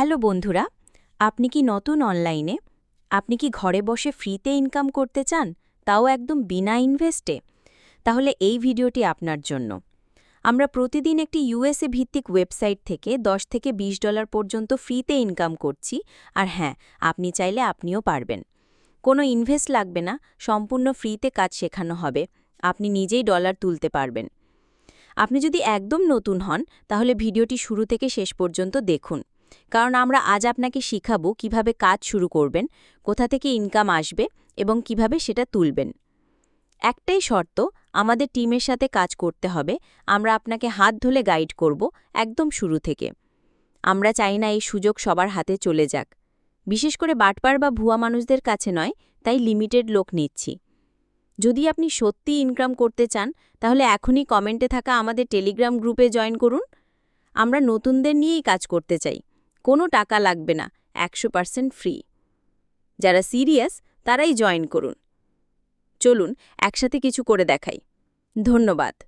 Hello বন্ধুরা, আপনি কি নতুন অনলাইনে? আপনি কি ঘরে বসে ফ্রিতে ইনকাম করতে চান? তাও একদম বিনা ইনভেস্টে। তাহলে এই ভিডিওটি আপনার জন্য। আমরা প্রতিদিন একটি ইউএসএ ভিত্তিক ওয়েবসাইট থেকে 10 থেকে 20 ডলার পর্যন্ত ফ্রিতে ইনকাম করছি। আর হ্যাঁ আপনি চাইলে আপনিও পারবেন। কোনো ইনভেস্ট লাগবে না, সম্পূর্ণ ফ্রিতে কাজ শেখানো হবে। আপনি নিজেই ডলার তুলতে পারবেন। আপনি যদি একদম নতুন হন, তাহলে ভিডিওটি শুরু থেকে শেষ পর্যন্ত দেখুন। কারণ আমরা আজ আপনাকে শিখাবো কীভাবে কাজ শুরু করবেন, কোথা থেকে ইনকাম আসবে এবং কীভাবে সেটা তুলবেন। একটাই শর্ত, আমাদের টিমের সাথে কাজ করতে হবে, আমরা আপনাকে হাত ধরে গাইড করব একদম শুরু থেকে। আমরা চাই না এই সুযোগ সবার হাতে চলে যাক। বিশেষ করে বাটপার বা ভুয়া মানুষদের কাছে নয়, তাই লিমিটেড লোক নিচ্ছি। যদি আপনি সত্যি ইনকাম করতে চান, তাহলে এখনই কমেন্টে থাকা আমাদের টেলিগ্রাম গ্রুপে জয়েন করুন। আমরা নতুনদের নিয়েই কাজ করতে চাই। কোনো টাকা লাগবে না, একশো পার্সেন্ট ফ্রি। যারা সিরিয়াস, তারাই জয়েন করুন। চলুন, একসাথে কিছু করে দেখাই। ধন্যবাদ।